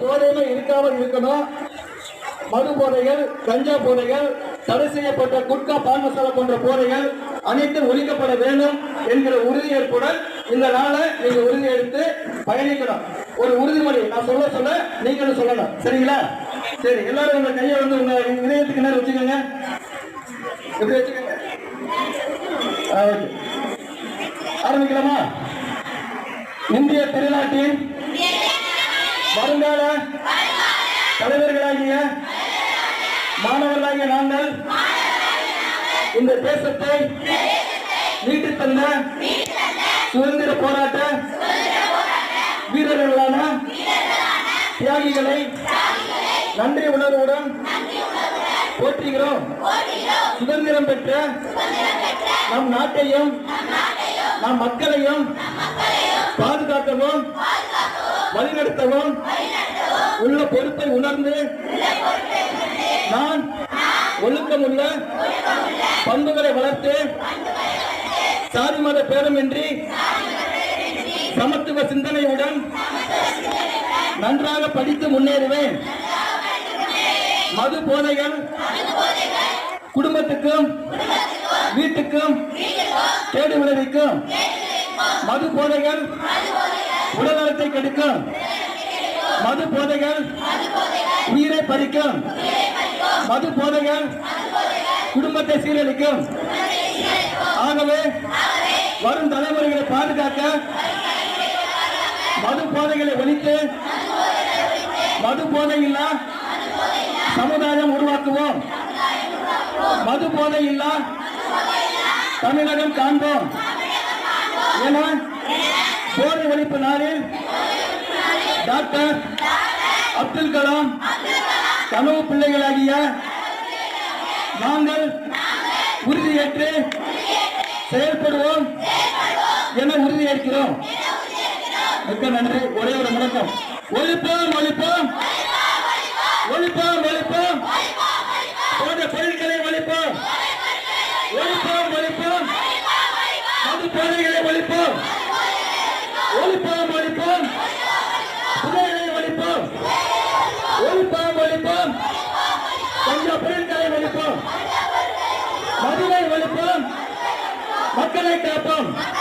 போதைமை இருக்காமல் இருக்கணும். மது போதைகள் கஞ்சா போதைகள் தடை செய்யப்பட்ட குட்கா பான் மசாலா போன்ற போதைகள் அனைத்தும் ஒழிக்கப்பட வேண்டும் என்கிற உறுதியேற்புடன் இந்த நாளை நீங்க உறுதி எடுத்து பயணிக்கணும். ஒரு உறுதிமொழி நான் சொல்ல சொல்ல நீங்களும் சொல்லணும். சரிங்களா? சரி எல்லாரும் உங்க கையை வந்து உங்க இதயத்துக்கு நேரம் வச்சுக்கோங்க? எப்படி வச்சுக்கோங்க? ஆரம்பிக்கலாமா? இந்திய திருநாட்டின் வருங்கால தலைவர்களாகிய மாணவர்களாகிய நாங்கள் இந்த தேசத்தை மீட்டு தந்த சுதந்திர போராட்ட வீரர்களான தியாகிகளை நன்றி உணர்வுடன் போற்றுகிறோம். சுதந்திரம் பெற்ற நம் நாட்டையும் நம் மக்களையும் பாதுகாக்கவும் வழிநடத்தவும். உள்ள பொறுப்பை உணர்ந்து நான் ஒழுக்கமுள்ள பண்புகளை வளர்த்து சாதி மத பேதமின்றி சமத்துவ சிந்தனையுடன் நன்றாக படித்து முன்னேறுவேன். மது போதைகள் குடும்பத்துக்கும் வீட்டுக்கும் கேடு விளைவிக்கும். மது போதைகள் உடல்நலத்தை கெடுக்கும் மது போதைகள் உயிரை பறிக்கும் மது போதைகள் குடும்பத்தை சீரழிக்கும் ஆகவே வரும் தலைமுறைகளை பாதுகாக்க மது போதைகளை ஒழித்து மது போதை இல்லா சமுதாயம் உருவாக்குவோம். மது போதை இல்லா தமிழகம் காண்போம். என போதை டாக்டர் அப்துல் கலாம். கனவு பிள்ளைகளாகிய நாங்கள் உறுதியேற்று செயல்படுவோம் என உறுதியேற்கிறோம். மிக்க நன்றி. ஒரே ஒரு முழக்கம். ஒழிப்போம் ஒழிப்போம். ஒழிப்போம் ஒழிப்போம். போன்ற பொருட்களை ஒழிப்போம். ஒழிப்போம் ஒழிப்போம். மது போதைகளை ஒழிப்போம். ஒழிப்போம் ஒழிப்போம். புகைகளை ஒழிப்போம். ஒழிப்போம் ஒழிப்போம். கஞ்சா பொருட்களை ஒழிப்போம். மதுவை ஒழிப்போம். மக்களை காப்போம்.